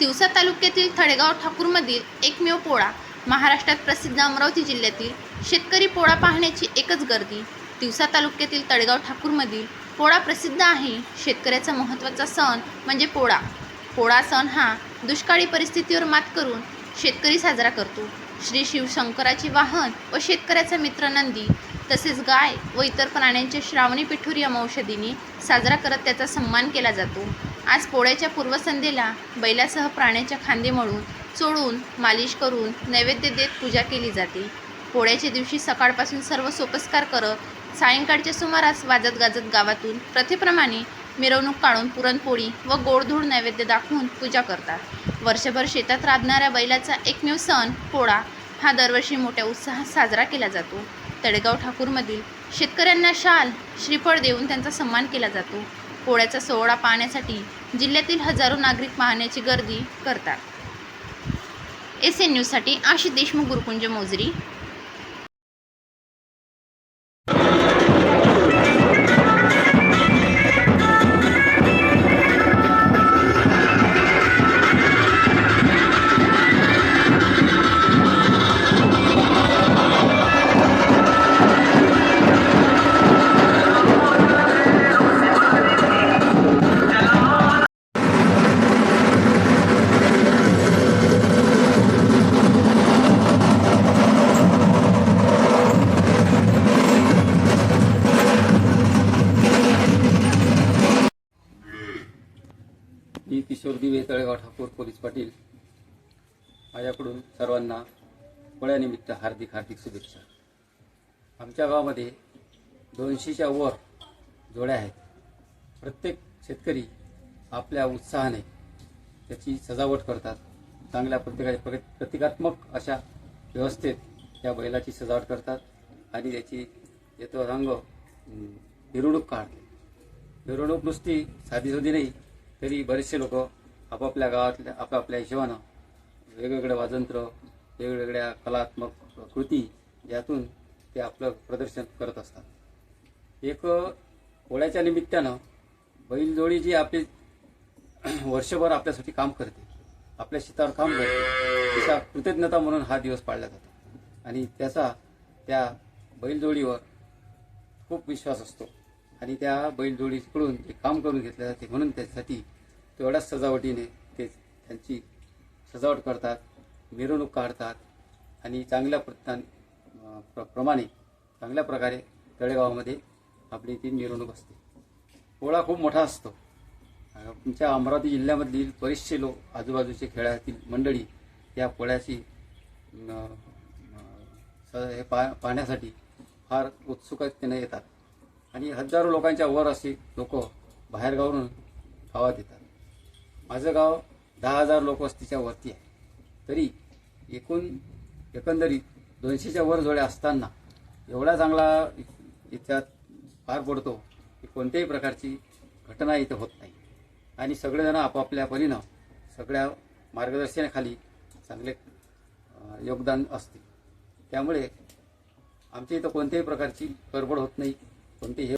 तिवसा तालुक्यातील थडेगाव ठाकूरमधील एकमेव पोळा महाराष्ट्रात प्रसिद्ध अमरावती जिल्ह्यातील शेतकरी पोळा पाहण्याची एकच गर्दी. तिवसा तालुक्यातील तळेगाव ठाकूरमधील पोळा प्रसिद्ध आहे. शेतकऱ्याचा महत्त्वाचा सण म्हणजे पोळा. पोळा सण हा दुष्काळी परिस्थितीवर मात करून शेतकरी साजरा करतो. श्री शिवशंकराची वाहन व शेतकऱ्याचा मित्र नंदी तसेच गाय व इतर प्राण्यांचे श्रावणी पिठोरी अमावशदिनी साजरा करत त्याचा सन्मान केला जातो. आज पोळ्याच्या पूर्वसंध्येला बैलासह प्राण्याच्या खांदे मळून चोळून मालिश करून नैवेद्य देत पूजा केली जाते. पोळ्याच्या दिवशी सकाळपासून सर्व सोपस्कार करत सायंकाळच्या सुमारास वाजत गाजत गावातून प्रथेप्रमाणे मिरवणूक काढून पुरणपोळी व गोडधोड नैवेद्य दाखवून पूजा करतात. वर्षभर शेतात राबणाऱ्या बैलाचा एकमेव सण पोळा हा दरवर्षी मोठ्या उत्साहात साजरा केला जातो. तळेगाव ठाकूरमधील शेतकऱ्यांना शाल श्रीफळ देऊन त्यांचा सन्मान केला जातो. पोळ्याचा सोहळा पाहण्यासाठी जिल्ह्यातील हजारो नागरिक पाहण्याची गर्दी करतात. एस एन न्यूजसाठी आशिष देशमुख गुरुकुंज मोजरी. मी किशोर दिवे तळेगाव ठाकूर पोलीस पाटील. माझ्याकडून सर्वांना पोळ्यानिमित्त हार्दिक हार्दिक शुभेच्छा. आमच्या गावामध्ये दोनशेच्या वर जोड्या आहेत. प्रत्येक शेतकरी आपल्या उत्साहाने त्याची सजावट करतात. चांगल्या प्रत्येकाच्या प्रतिकात्मक अशा व्यवस्थेत त्या बैलाची सजावट करतात आणि त्याची येतो रंग अं, मिरवणूक काढते मिरवणूक नुसती साधी नाही तरी बरेचसे लोक आपापल्या गावातल्या आपापल्या हिशोबानं वेगवेगळे वाजंत्र वेगवेगळ्या कलात्मक कृती यातून ते आपलं प्रदर्शन करत असतात. एक पोळ्याच्या निमित्तानं बैलजोडी जी आपली वर्षभर आपल्यासाठी काम करते आपल्या शेतावर काम करते तिचा कृतज्ञता म्हणून हा दिवस पाळला जातो. आणि त्याचा त्या बैलजोडीवर खूप विश्वास असतो. आणि त्या बैलजोडीकडून ते काम करून घेतले जाते म्हणून त्यासाठी तेवढ्याच सजावटीने ते त्यांची सजावट करतात मिरवणूक काढतात आणि चांगल्या प्रतान प्र प्रमाणे चांगल्या प्रकारे तळेगावामध्ये आपली ती मिरवणूक असते. पोळा खूप मोठा असतो. तुमच्या अमरावती जिल्ह्यामधील बरेचसे लोक आजूबाजूचे खेळातील मंडळी या पोळ्याची स- हे पा पाहण्यासाठी फार उत्सुकतेने येतात. आणि हजारो लोकांच्या वर असे लोक बाहेरगावरून गावात येतात माझं गाव दहा हजार लोकवस्तीच्या वरती आहे. तरी एकूण एकंदरीत दोनशेच्या वर जोड्या असताना एवढा चांगला इथ्यात पार पडतो की कोणत्याही प्रकारची घटना इथं होत नाही. आणि सगळेजण आपापल्या परीनं सगळ्या मार्गदर्शनाखाली चांगले योगदान असते. त्यामुळे आमच्या इथं कोणत्याही प्रकारची गडबड होत नाही. Kunti.